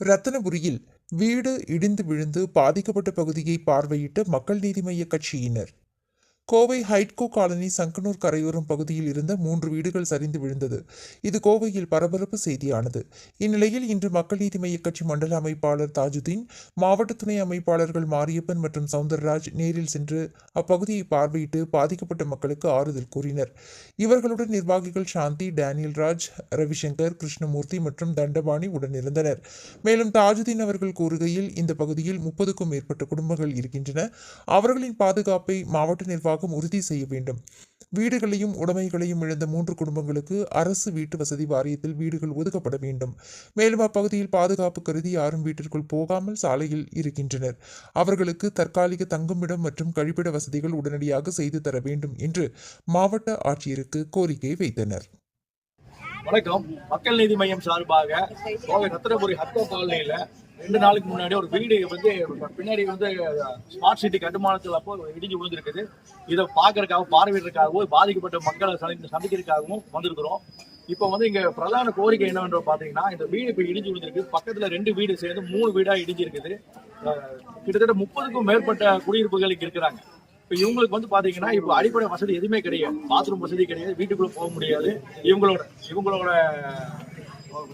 ரத்தனபுரியில் வீடு இடிந்து விழுந்து பாதிக்கப்பட்ட பகுதியை பார்வையிட்ட மக்கள் நீதி மய்ய கட்சியினர். கோவை ஹைட்கோ காலனி சங்கனூர் கரையோரம் பகுதியில் இருந்த மூன்று வீடுகள் சரிந்து விழுந்தது. இது கோவையில் பரபரப்பு செய்தியானது. இந்நிலையில் இன்று மக்கள் நீதி மய்ய கட்சி மண்டல அமைப்பாளர் தாஜுதீன் மாவட்ட துணை அமைப்பாளர்கள் மாரியப்பன் மற்றும் சவுந்தரராஜ் நேரில் சென்று அப்பகுதியை பார்வையிட்டு பாதிக்கப்பட்ட மக்களுக்கு ஆறுதல் கூறினர். இவர்களுடன் நிர்வாகிகள் சாந்தி டேனியல் ராஜ் ரவிசங்கர் கிருஷ்ணமூர்த்தி மற்றும் தண்டபாணி உடனிருந்தனர். மேலும் தாஜுதீன் அவர்கள் கூறுகையில் இந்த பகுதியில் முப்பதுக்கும் மேற்பட்ட குடும்பங்கள் இருக்கின்றன. அவர்களின் பாதுகாப்பை மாவட்ட நிர்வாகம் உறுதி செய்ய வேண்டும். வீடுகளையும் உடைமைகளையும் இழந்த மூன்று குடும்பங்களுக்கு அரசு வீட்டு வசதி வாரியத்தில் வீடுகள் ஒதுக்கப்பட வேண்டும். மேலும் அப்பகுதியில் பாதுகாப்பு கருதி யாரும் வீட்டிற்குள் போகாமல் சாலையில் இருக்கின்றனர். அவர்களுக்கு தற்காலிக தங்குமிடம் மற்றும் கழிப்பிட வசதிகள் உடனடியாக செய்து தர வேண்டும் என்று மாவட்ட ஆட்சியருக்கு கோரிக்கை வைத்தனர். வணக்கம். மக்கள் நீதி மையம் சார்பாக கோவை ரத்தினபுரி ஹத்தோ காலனியில ரெண்டு நாளுக்கு முன்னாடி ஒரு வீடு வந்து பின்னாடி வந்து ஸ்மார்ட் சிட்டி கட்டுமானத்தில் அப்போ இடிஞ்சு விழுந்திருக்குது. இதை பார்க்கறதுக்காக பார்வையிடறதுக்காகவும் பாதிக்கப்பட்ட மக்களை சந்தி சந்திக்கிறதுக்காகவும் வந்திருக்கிறோம். இப்போ வந்து இங்க பிரதான கோரிக்கை என்னவென்று பார்த்தீங்கன்னா இந்த வீடு இப்போ இடிஞ்சு விழுந்திருக்கு. பக்கத்துல ரெண்டு வீடு சேர்ந்து மூணு வீடா இடிஞ்சிருக்குது. கிட்டத்தட்ட முப்பதுக்கும் மேற்பட்ட குடியிருப்புகள் இங்க இருக்கிறாங்க. இப்போ இவங்களுக்கு வந்து பாத்தீங்கன்னா இப்போ அடிப்படை வசதி எதுவுமே கிடையாது. பாத்ரூம் வசதி கிடையாது. வீட்டுக்குள்ள போக முடியாது. இவங்களோட இவங்களோட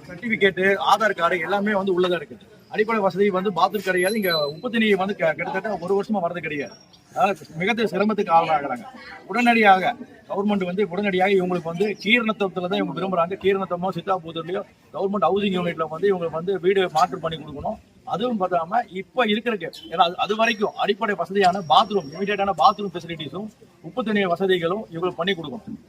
சர்டிபிகேட்டு ஆதார் கார்டு எல்லாமே வந்து உள்ளதா இருக்குது. அடிப்படை வசதி வந்து பாத்ரூம் கிடையாது. இங்க உப்பு தண்ணி வந்து கிட்டத்தட்ட ஒரு வருஷமா வரது கிடையாது. அதாவது மிக சிரமத்துக்கு ஆளாகிறாங்க. உடனடியாக கவர்மெண்ட் வந்து உடனடியாக இவங்களுக்கு வந்து கீரணத்தத்துல தான் இவங்க விரும்புறாங்க. கீரணத்தமோ சித்தாபூதர்லயோ கவர்மெண்ட் ஹவுசிங் யூனிட்ல வந்து இவங்களுக்கு வந்து வீடு மாற்று பண்ணி கொடுக்கணும். அதுவும் பார்த்தாம இப்ப இருக்கிறக்கு ஏன்னா அது- அது வரைக்கும் அடிப்படை வசதியான பாத்ரூம் இமீடியட்டான பாத்ரூம் ஃபெசிலிட்டிஸும் உப்பு தண்ணீர் வசதிகளும் இவங்களுக்கு பண்ணி கொடுக்கணும்.